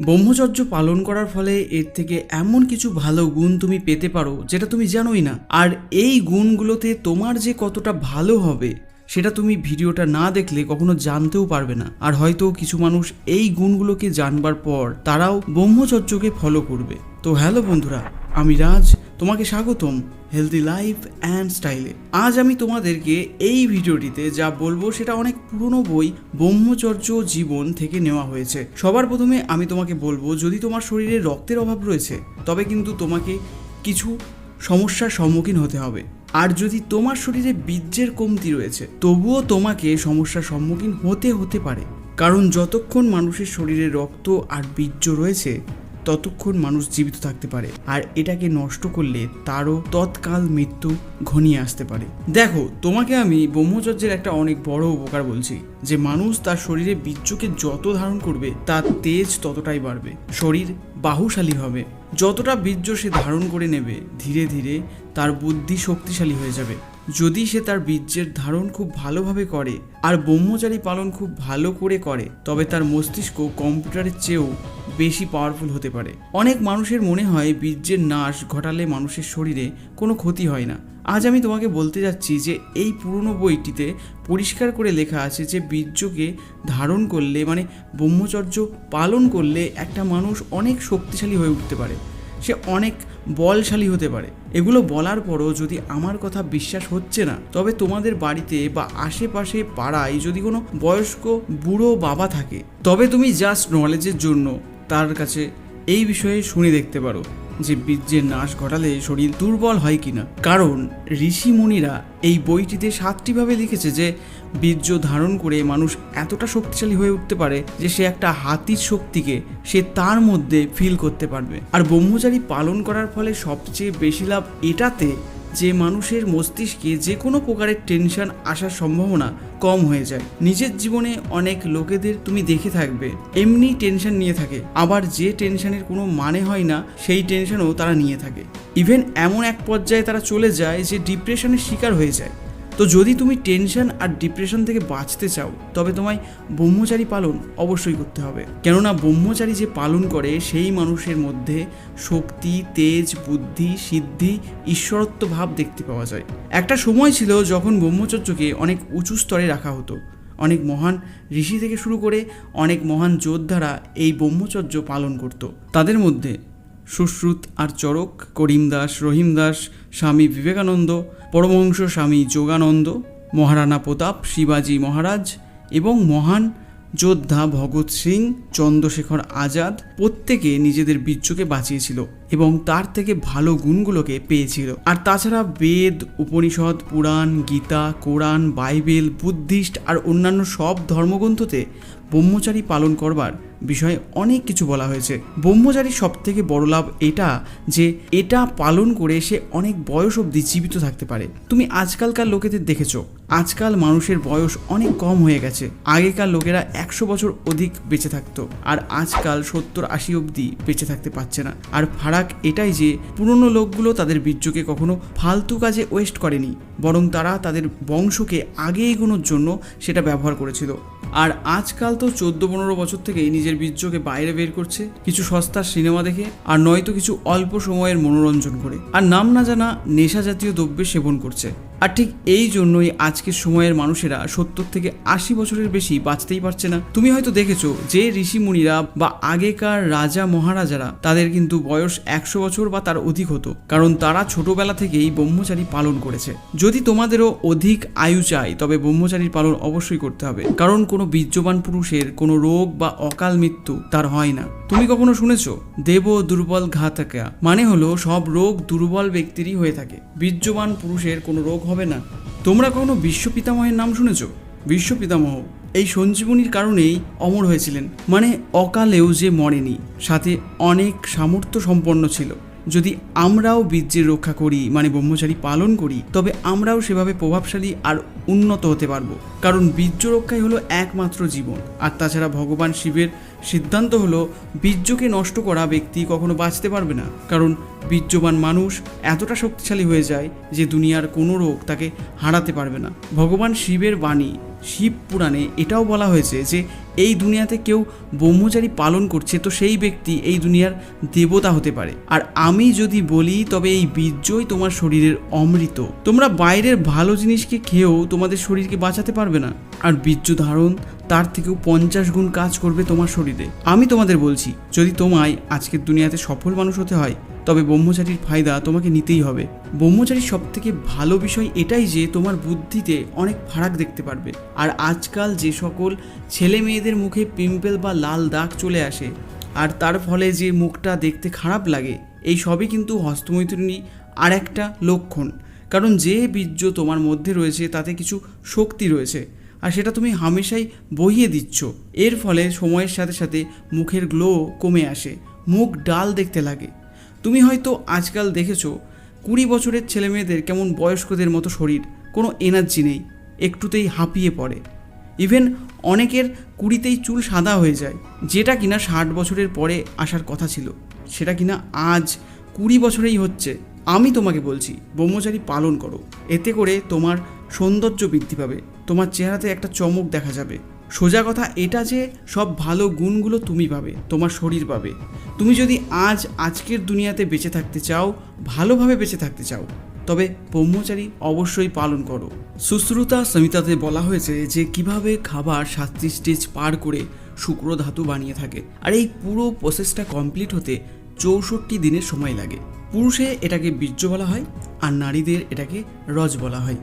ব্রহ্মচর্য পালন করার ফলে এর থেকে এমন কিছু ভালো গুণ তুমি পেতে পারো যেটা তুমি জানোই না। আর এই গুণগুলোতে তোমার যে কতটা ভালো হবে, সেটা তুমি ভিডিওটা না দেখলে কখনো জানতেও পারবে না। আর হয়তো কিছু মানুষ এই গুণগুলোকে জানবার পর তারাও ব্রহ্মচর্যকে ফলো করবে। তো হ্যালো বন্ধুরা আমি রাজ, তোমাকে স্বাগতম হেলদি লাইফ অ্যান্ড স্টাইলে আজ আমি তোমাদেরকে এই ভিডিওটিতে যা বলব সেটা অনেক পুরনো বই, ব্রহ্মচর্য জীবন থেকে নেওয়া হয়েছে। সবার প্রথমে আমি তোমাকে বলব, যদি তোমার শরীরে রক্তের অভাব রয়েছে, তবে কিন্তু তোমাকে কিছু সমস্যার সম্মুখীন হতে হবে। আর যদি তোমার শরীরে বীর্যের কমতি রয়েছে, তবুও তোমাকে সমস্যার সম্মুখীন হতে হতে পারে। কারণ যতক্ষণ মানুষের শরীরে রক্ত আর বীর্য রয়েছে ততক্ষণ মানুষ জীবিত থাকতে পারে আর এটাকে নষ্ট করলে তারও তৎকাল মৃত্যু ঘনিয়ে আসতে পারে। দেখো, তোমাকে আমি ব্রহ্মচর্যের একটা অনেক বড় উপকার বলছি, যে মানুষ তার শরীরে বীর্যকে যত ধারণ করবে, তার তেজ ততটাই বাড়বে। শরীর বাহুশালী হবে। যতটা বীর্য সে ধারণ করে নেবে, ধীরে ধীরে তার বুদ্ধি শক্তিশালী হয়ে যাবে। যদি সে তার বীর্যের ধারণ খুব ভালোভাবে করে আর ব্রহ্মচারী পালন খুব ভালো করে করে, তবে তার মস্তিষ্ক কম্পিউটারের চেয়েও বেশি পাওয়ারফুল হতে পারে। অনেক মানুষের মনে হয় বীর্যের নাশ ঘটালে মানুষের শরীরে কোনো ক্ষতি হয় না। আজ আমি তোমাকে বলতে যাচ্ছি যে এই পুরনো বইটিতে পরিষ্কার করে লেখা আছে যে বীর্যকে ধারণ করলে মানে ব্রহ্মচর্য পালন করলে একটা মানুষ অনেক শক্তিশালী হয়ে উঠতে পারে। সে অনেক বলশালী হতে পারে। এগুলো বলার পরও যদি আমার কথা বিশ্বাস হচ্ছে না, তবে তোমাদের বাড়িতে বা আশেপাশে পাড়ায় যদি কোনো বয়স্ক বুড়ো বাবা থাকে, তবে তুমি জাস্ট নলেজের জন্য তার কাছে এই বিষয়ে শুনে দেখতে পারো যে বীর্যের নাশ ঘটালে শরীর দুর্বল হয় কিনা। কারণ ঋষি মুনিরা এই বইটিতে সাতটিভাবে লিখেছে যে বীর্য ধারণ করে মানুষ এতটা শক্তিশালী হয়ে উঠতে পারে যে সে একটা হাতির শক্তিকে সে তার মধ্যে ফিল করতে পারবে। আর ব্রহ্মচারী পালন করার ফলে সবচেয়ে বেশি লাভ এটাতে যে মানুষের মস্তিষ্কে যে কোনো প্রকারের টেনশন আসার সম্ভাবনা কম হয়ে যায়। নিজের জীবনে অনেক লোকেদের তুমি দেখে থাকবে, এমনি টেনশন নিয়ে থাকে। আবার যে টেনশনের কোনো মানে হয় না, সেই টেনশনও তারা নিয়ে থাকে। ইভেন এমন এক পর্যায়ে তারা চলে যায় যে ডিপ্রেশনের শিকার হয়ে যায়। তো যদি তুমি টেনশন আর ডিপ্রেশন থেকে বাঁচতে চাও, তবে তোমায় ব্রহ্মচারী পালন অবশ্যই করতে হবে। কেননা ব্রহ্মচারী যে পালন করে, সেই মানুষের মধ্যে শক্তি, তেজ, বুদ্ধি, সিদ্ধি, ঈশ্বরত্ব ভাব দেখতে পাওয়া যায়। একটা সময় ছিল যখন ব্রহ্মচর্যকে অনেক উঁচু স্তরে রাখা হতো। অনেক মহান ঋষি থেকে শুরু করে অনেক মহান যোদ্ধারা এই ব্রহ্মচর্য পালন করত। তাদের মধ্যে সুশ্রুত আর চরক করিম দাস রহিম দাস স্বামী বিবেকানন্দ, পরমহংস স্বামী যোগানন্দ, মহারানা প্রতাপ শিবাজি মহারাজ এবং মহান যোদ্ধা ভগৎ সিং, চন্দ্রশেখর আজাদ প্রত্যেকে নিজেদের বীর্যকে বাঁচিয়েছিল এবং তার থেকে ভালো গুণগুলোকে পেয়েছিল। আর তাছাড়া Veda, Upanishad, Purana, Gita, Quran, Bible, Buddhist আর অন্যান্য সব ধর্মগ্রন্থতে ব্রহ্মচারী পালন করবার বিষয়ে অনেক কিছু বলা হয়েছে। ব্রহ্মচারীর সব থেকে বড় লাভ এটা যে এটা পালন করে সে অনেক বয়স অবধি জীবিত থাকতে পারে। তুমি আজকালকার লোকেদের দেখেছ, আজকাল মানুষের বয়স অনেক কম হয়ে গেছে। আগেকার লোকেরা একশো বছর অধিক বেঁচে থাকতো আর আজকাল সত্তর আশি অবধি বেঁচে থাকতে পারছে না। আর ফারাক এটাই যে পুরনো লোকগুলো তাদের বীর্যকে কখনো ফালতু কাজে ওয়েস্ট করেনি, বরং তারা তাদের বংশকে আগে এগোনোর জন্য সেটা ব্যবহার করেছিল। আর আজকাল তো চোদ্দ পনেরো বছর থেকেই নিজের বীর্যকে বাইরে বের করছে, কিছু সস্তার সিনেমা দেখে, আর নয়তো কিছু অল্প সময়ের মনোরঞ্জন করে। আর নাম না জানা নেশা জাতীয় দ্রব্যে সেবন করছে। আর ঠিক এই জন্যই আজকের সময়ের মানুষেরা সত্তর থেকে আশি বছরের বেশি বাঁচতেই পারছে না। তুমি হয়তো দেখেছ যে ঋষি মুনিরা বা আগেকার রাজা মহারাজারা তাদের কিন্তু বয়স একশো বছর বা তার অধিক হতো, কারণ তারা ছোটবেলা থেকেই ব্রহ্মচারী পালন করেছে। যদি তোমাদেরও অধিক আয়ু চাই, তবে ব্রহ্মচারীর পালন অবশ্যই করতে হবে, কারণ কোনো বীর্যবান পুরুষের কোনো রোগ বা অকাল মৃত্যু তার হয় না। তুমি কখনো শুনেছো, দেব দুর্বল ঘাতকা? মানে হলো সব রোগ দুর্বল ব্যক্তিরই হয়ে থাকে। বীর্যবান পুরুষের কোনো রোগ হবে না। তোমরা কখনো বিশ্ব পিতামহের নাম শুনেছ? বিশ্ব পিতামহ এই সঞ্জীবনীর কারণেই অমর হয়েছিলেন। মানে অকালেও যে মরেনি, সাথে অনেক সামর্থ্য সম্পন্ন ছিল। যদি আমরাও বীর্যের রক্ষা করি মানে ব্রহ্মচারী পালন করি, তবে আমরাও সেভাবে প্রভাবশালী আর উন্নত হতে পারব। কারণ বীর্য রক্ষাই হলো একমাত্র জীবন। আর তাছাড়া ভগবান শিবের সিদ্ধান্ত হলো, বীর্যকে নষ্ট করা ব্যক্তি কখনো বাঁচতে পারবে না। কারণ বীর্যবান মানুষ এতটা শক্তিশালী হয়ে যায় যে দুনিয়ার কোনো রোগ তাকে হারাতে পারবে না। ভগবান শিবের বাণী, শিব পুরাণে এটাও বলা হয়েছে যে, এই দুনিয়াতে কেউ ব্রহ্মচারী পালন করছে তো সেই ব্যক্তি এই দুনিয়ার দেবতা হতে পারে। আর আমি যদি বলি, তবে এই বীর্যই তোমার শরীরের অমৃত। তোমরা বাইরের ভালো জিনিসকে খেয়েও তোমাদের শরীরকে বাঁচাতে পারবে না। আর বীর্য ধারণ তার থেকেও পঞ্চাশ গুণ কাজ করবে তোমার শরীরে। আমি তোমাদের বলছি, যদি তোমায় আজকের দুনিয়াতে সফল মানুষ হতে হয়, তবে ব্রহ্মচারীর ফায়দা তোমাকে নিতেই হবে। ব্রহ্মচারীর সব থেকে ভালো বিষয় এটাই যে তোমার বুদ্ধিতে অনেক ফারাক দেখতে পারবে। আর আজকাল যে সকল ছেলে মেয়েদের মুখে পিম্পল বা লাল দাগ চলে আসে, আর তার ফলে যে মুখটা দেখতে খারাপ লাগে, এই সবই কিন্তু হস্তমৈথুনী আর একটা লক্ষণ। কারণ যে বীর্য তোমার মধ্যে রয়েছে, তাতে কিছু শক্তি রয়েছে। আর সেটা তুমি হামেশাই বহিয়ে দিচ্ছ। এর ফলে সময়ের সাথে সাথে মুখের গ্লো কমে আসে, মুখ ডাল দেখতে লাগে। তুমি হয়তো আজকাল দেখেছ, কুড়ি বছরের ছেলে মেয়েদের কেমন বয়স্কদের মতো শরীর, কোনো এনার্জি নেই, একটুতেই হাঁপিয়ে পড়ে। ইভেন অনেকের কুড়িতেই চুল সাদা হয়ে যায়, যেটা কিনা ষাট বছরের পরে আসার কথা ছিল। সেটা কিনা আজ কুড়ি বছরেই হচ্ছে, আমি তোমাকে বলছি, ব্রহ্মচারী পালন করো। এতে করে তোমার সৌন্দর্য বৃদ্ধি পাবে। তোমার চেহারাতে একটা চমক দেখা যাবে। সোজা কথা এটা যে সব ভালো গুণগুলো তুমি পাবে, তোমার শরীর পাবে। তুমি যদি আজ আজকের দুনিয়াতে বেঁচে থাকতে চাও, ভালোভাবে বেঁচে থাকতে চাও, তবে ব্রহ্মচারী অবশ্যই পালন করো। সুশ্রুতা সমিতাতে বলা হয়েছে যে কীভাবে খাবার সাতটি স্টেজ পার করে শুক্র ধাতু বানিয়ে থাকে। আর এই পুরো প্রসেসটা কমপ্লিট হতে চৌষট্টি দিনের সময় লাগে। পুরুষে এটাকে বীর্য বলা হয়, আর নারীদের এটাকে রজ বলা হয়।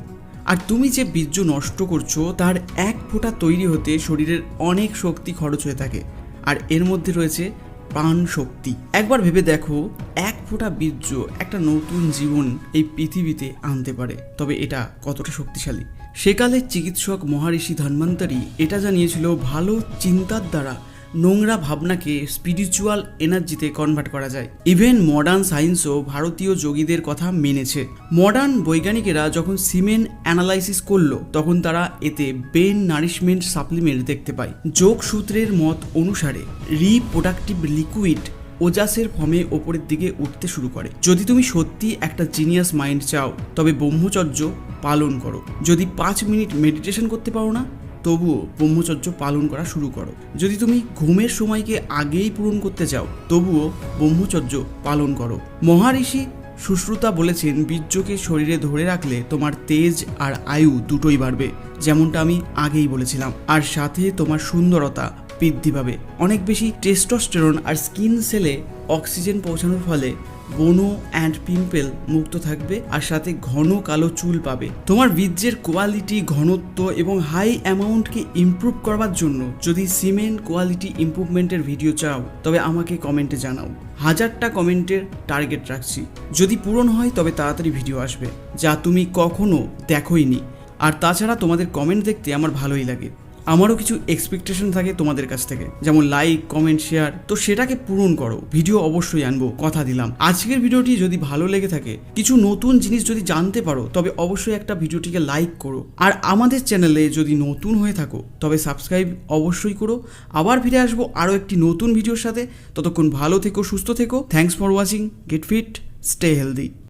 আর তুমি যে বীর্য নষ্ট করছ, তার এক ফোঁটা তৈরি হতে শরীরের অনেক শক্তি খরচ হয়ে থাকে। আর এর মধ্যে রয়েছে প্রাণ শক্তি। একবার ভেবে দেখো, এক ফোঁটা বীর্য একটা নতুন জীবন এই পৃথিবীতে আনতে পারে। তবে এটা কতটা শক্তিশালী? সেকালের চিকিৎসক মহারিষি ধন্বন্তরী এটা জানিয়েছিল ভালো চিন্তার দ্বারা নোংরা ভাবনাকে স্পিরিচুয়াল এনার্জিতে কনভার্ট করা যায়। ইভেন মডার্ন সায়েন্সও ভারতীয় যোগীদের কথা মেনেছে। মডার্ন বৈজ্ঞানিকেরা যখন সিমেন্ট অ্যানালাইসিস করল, তখন তারা এতে বেন নারিশমেন্ট সাপ্লিমেন্ট দেখতে পায়। যোগসূত্রের মত অনুসারে রিপ্রোডাক্টিভ লিকুইড ওজাসের ফর্মে ওপরের দিকে উঠতে শুরু করে। যদি তুমি সত্যি একটা জিনিয়াস মাইন্ড চাও, তবে ব্রহ্মচর্য পালন করো। যদি পাঁচ মিনিট মেডিটেশন করতে পারো না তবুও ব্রহ্মচর্য পালন করা শুরু করো। যদি তুমি ঘুমের সময়কে আগেই পূরণ করতে চাও, তবুও ব্রহ্মচর্য পালন করো। মহারিষি সুশ্রুতা বলেছেন, বীর্যকে শরীরে ধরে রাখলে তোমার তেজ আর আয়ু দুটোই বাড়বে, যেমনটা আমি আগেই বলেছিলাম। আর সাথে তোমার সুন্দরতা বৃদ্ধি পাবে। অনেক বেশি টেস্টোস্টেরন আর স্কিন সেলে অক্সিজেন পৌঁছানোর ফলে বনো অ্যান্ড পিম্পল মুক্ত থাকবে আর সাথে ঘন কালো চুল পাবে। তোমার বীর্যের কোয়ালিটি ঘনত্ব এবং হাই অ্যামাউন্টকে ইমপ্রুভ করবার জন্য যদি সিমেন্ট কোয়ালিটি ইমপ্রুভমেন্টের ভিডিও চাও, তবে আমাকে কমেন্টে জানাও। হাজারটা কমেন্টের টার্গেট রাখছি। যদি পূরণ হয়, তবে তাড়াতাড়ি ভিডিও আসবে, যা তুমি কখনো দেখোইনি। আর তাছাড়া তোমাদের কমেন্ট দেখতে আমার ভালোই লাগে। আমারও কিছু এক্সপেকটেশন থাকে তোমাদের কাছ থেকে। যেমন লাইক কমেন্ট শেয়ার তো সেটাকে পূরণ করো। ভিডিও অবশ্যই আনব, কথা দিলাম। আজকের ভিডিওটি যদি ভালো লেগে থাকে, কিছু নতুন জিনিস যদি জানতে পারো, তবে অবশ্যই একটা ভিডিওটিকে লাইক করো। আর আমাদের চ্যানেলে যদি নতুন হয়ে থাকো, তবে সাবস্ক্রাইব অবশ্যই করো। আবার ফিরে আসব আরও একটি নতুন ভিডিওর সাথে। ততক্ষণ ভালো থেকো, সুস্থ থেকো। Thanks for watching get fit stay healthy